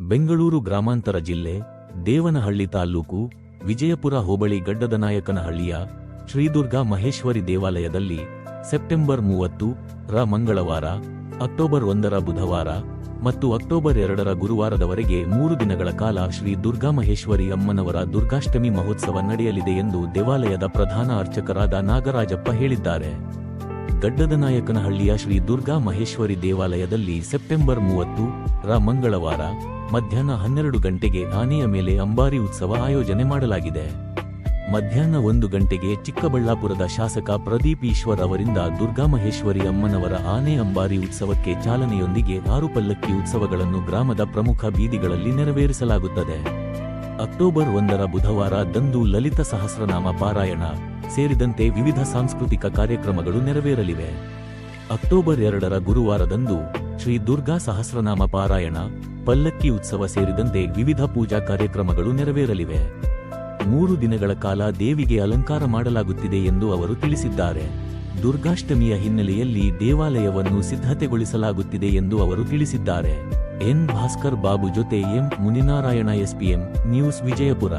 ಬೆಂಗಳೂರು ಗ್ರಾಮಾಂತರ ಜಿಲ್ಲೆ, ದೇವನಹಳ್ಳಿ ತಾಲ್ಲೂಕು ವಿಜಯಪುರ ಹೋಬಳಿ ಗಡ್ಡದನಾಯಕನಹಳ್ಳಿಯ ಶ್ರೀದುರ್ಗಾ ಮಹೇಶ್ವರಿ ದೇವಾಲಯದಲ್ಲಿ ಸೆಪ್ಟೆಂಬರ್ ಮೂವತ್ತು ರ ಮಂಗಳವಾರ, ಅಕ್ಟೋಬರ್ ಒಂದರ ಬುಧವಾರ ಮತ್ತು ಅಕ್ಟೋಬರ್ ಎರಡರ ಗುರುವಾರದವರೆಗೆ ಮೂರು ದಿನಗಳ ಕಾಲ ಶ್ರೀ ದುರ್ಗಾ ಮಹೇಶ್ವರಿ ಅಮ್ಮನವರ ದುರ್ಗಾಷ್ಟಮಿ ಮಹೋತ್ಸವ ನಡೆಯಲಿದೆ ಎಂದು ದೇವಾಲಯದ ಪ್ರಧಾನ ಅರ್ಚಕರಾದ ನಾಗರಾಜಪ್ಪ ಹೇಳಿದ್ದಾರೆ. ಗಡ್ಡದನಾಯಕನಹಳ್ಳಿಯ ಶ್ರೀ ದುರ್ಗಾ ಮಹೇಶ್ವರಿ ದೇವಾಲಯದಲ್ಲಿ ಸೆಪ್ಟೆಂಬರ್ ಮೂವತ್ತು ರ ಮಂಗಳವಾರ ಮಧ್ಯಾಹ್ನ ಹನ್ನೆರಡು ಗಂಟೆಗೆ ಆನೆಯ ಮೇಲೆ ಅಂಬಾರಿ ಉತ್ಸವ ಆಯೋಜನೆ ಮಾಡಲಾಗಿದೆ. ಮಧ್ಯಾಹ್ನ ಒಂದು ಗಂಟೆಗೆ ಚಿಕ್ಕಬಳ್ಳಾಪುರದ ಶಾಸಕ ಪ್ರದೀಪ್ ಈಶ್ವರ್ ಅವರಿಂದ ದುರ್ಗಾ ಮಹೇಶ್ವರಿ ಅಮ್ಮನವರ ಆನೆ ಅಂಬಾರಿ ಉತ್ಸವಕ್ಕೆ ಚಾಲನೆಯೊಂದಿಗೆ ಆರು ಪಲ್ಲಕ್ಕಿ ಉತ್ಸವಗಳನ್ನು ಗ್ರಾಮದ ಪ್ರಮುಖ ಬೀದಿಗಳಲ್ಲಿ ನೆರವೇರಿಸಲಾಗುತ್ತದೆ. ಅಕ್ಟೋಬರ್ ಒಂದರ ಬುಧವಾರ ದಂದು ಲಲಿತ ಸಹಸ್ರನಾಮ ಪಾರಾಯಣ ಸೇರಿದಂತೆ ವಿವಿಧ ಸಾಂಸ್ಕೃತಿಕ ಕಾರ್ಯಕ್ರಮಗಳು ನೆರವೇರಲಿವೆ. ಅಕ್ಟೋಬರ್ ಎರಡರ ಗುರುವಾರದಂದು ಶ್ರೀ ದುರ್ಗಾ ಸಹಸ್ರನಾಮ ಪಾರಾಯಣ, ಪಲ್ಲಕ್ಕಿ ಉತ್ಸವ ಸೇರಿದಂತೆ ವಿವಿಧ ಪೂಜಾ ಕಾರ್ಯಕ್ರಮಗಳು ನೆರವೇರಲಿವೆ. ಮೂರು ದಿನಗಳ ಕಾಲ ದೇವಿಗೆ ಅಲಂಕಾರ ಮಾಡಲಾಗುತ್ತಿದೆ ಎಂದು ಅವರು ತಿಳಿಸಿದ್ದಾರೆ. ದುರ್ಗಾಷ್ಟಮಿಯ ಹಿನ್ನೆಲೆಯಲ್ಲಿ ದೇವಾಲಯವನ್ನು ಸಿದ್ಧತೆಗೊಳಿಸಲಾಗುತ್ತಿದೆ ಎಂದು ಅವರು ತಿಳಿಸಿದ್ದಾರೆ. ಎನ್. ಭಾಸ್ಕರ್ ಬಾಬು ಜೊತೆ M. Muninarayana, SPM, news Vijayapura.